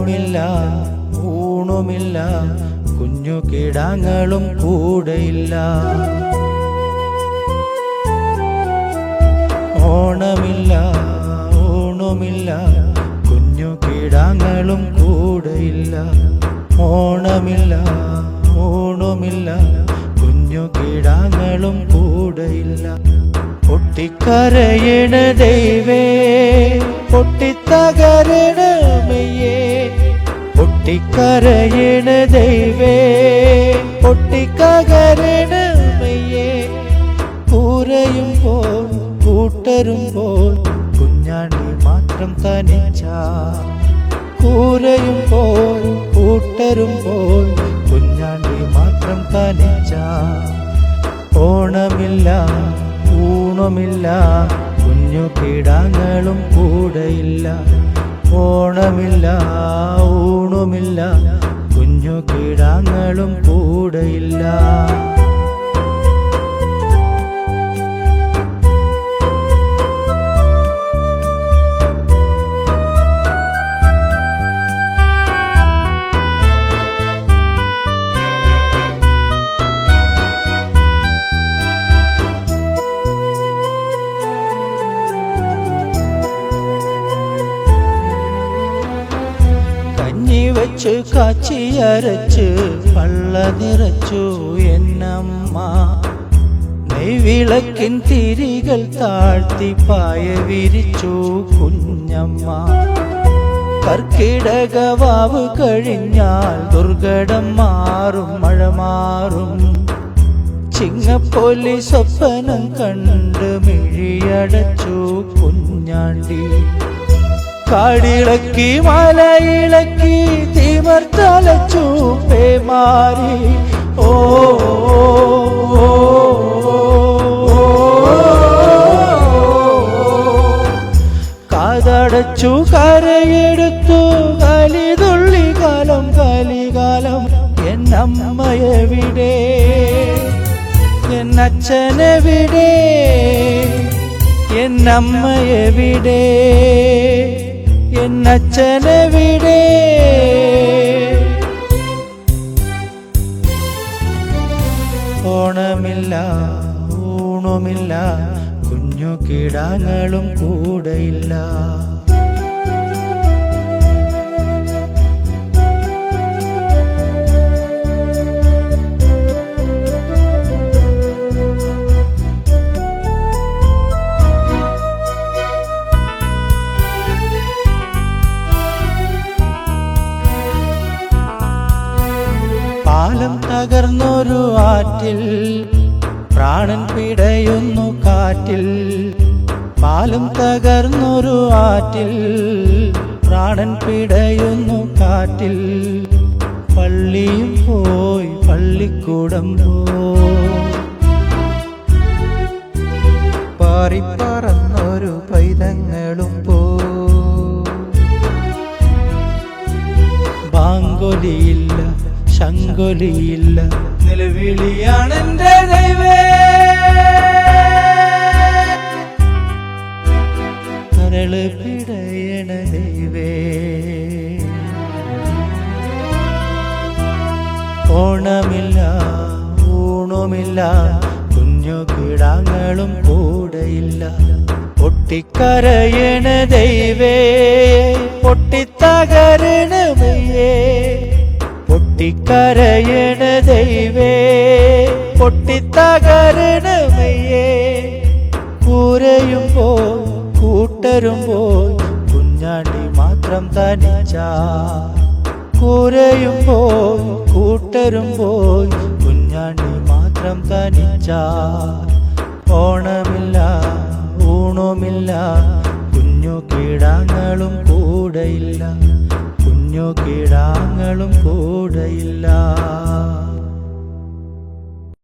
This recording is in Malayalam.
ഓണമില്ല ഊണുമില്ല. കുഞ്ഞു കിടാങ്ങളും കൂടെയില്ല. ഓണമില്ല ഊണുമില്ല. കുഞ്ഞു കിടാങ്ങളും കൂടെയില്ല. ഓണമില്ല ഊണുമില്ല. കുഞ്ഞു കിടാങ്ങളും കൂടെയില്ല. പൊട്ടിക്കരയണ ദൈവേ പൊട്ടിത്തകരണ പൊട്ടിക്കരയണ ദൈവേ പൊട്ടിക്കകരണമയ്യേ കൂരയും പോൽ കൂട്ടരും പോൽ കുഞ്ഞാണ്ടി മാത്രം തനിച്ച. മൂടരും പോൽ കുഞ്ഞാണ്ടി മാത്രം തനിച്ച. ഓണമില്ല ഊണമില്ല കുഞ്ഞു കിടാങ്ങളും കൂടെയില്ല. ഓണമില്ല ഊണുമില്ല കുഞ്ഞു കിടാങ്ങളും കൂടെയില്ല. കഞ്ഞി വെച്ച് കാച്ചിയരച്ച് പള്ള നിറച്ചു എന്നമ്മ. നെയ്വിളക്കിൻ തിരികൾ താഴ്ത്തി പായ വിരിച്ചു കുഞ്ഞമ്മ. കർക്കിടകവാവ് കഴിഞ്ഞാൽ ദുർഘടം മാറും മഴ മാറും. ചിങ്ങപ്പൊലി സ്വപ്നം കണ്ട് മിഴിയടച്ചു കുഞ്ഞാണ്ടി. കാടിളക്കി മലയിളക്കി തിമർത്തലച്ചു പേമാരി ഓ. കാതടച്ചു കരയെടുത്തു കലിതുള്ളി കാലം കലികാലം. എന്നമ്മയെവിടെ? എന്നച്ഛനെവിടെ? എന്നമ്മയെവിടെ? എന്നച്ഛനെവിടെ? ഊണുമില്ല കുഞ്ഞു കിടാങ്ങളും കൂടെയില്ല. പാലം തകർന്നൊരു ആറ്റിൽ പ്രാണൻ പിടയുന്നു കാറ്റിൽ പാലം തകർന്നൊരു ആറ്റിൽ. പ്രാണൻ പിടയുന്നു കാറ്റിൽ പള്ളിയും പോയി പള്ളിക്കൂടം പാറിപ്പറന്നൊരു പൈതങ്ങളും പോ. ബാങ്കൊലിയില്ല ശങ്കൊലിയില്ല. നിലവിളിയാണെന്റെ ദൈവേ. കരൾ പിടയണ ദൈവേ. ഓണമില്ല ഊണുമില്ല കുഞ്ഞു കിടാങ്ങളും കൂടെയില്ല. പൊട്ടിക്കരയണ ദൈവേ പൊട്ടിത്തകരണ പൊട്ടിക്കരയണ ദൈവേ പൊട്ടിത്തകരണമയേ കൂരയും പോ കൂട്ടരും പോ കുഞ്ഞാണ്ടി മാത്രം തനിച്ച. കൂട്ടരും കൂട്ടരുമ്പോൾ കുഞ്ഞാണ്ടി മാത്രം തനിച്ച. ഓണമില്ല ഊണുമില്ല കുഞ്ഞു കിടാങ്ങളും കിടാങ്ങളും കൂടെയില്ല.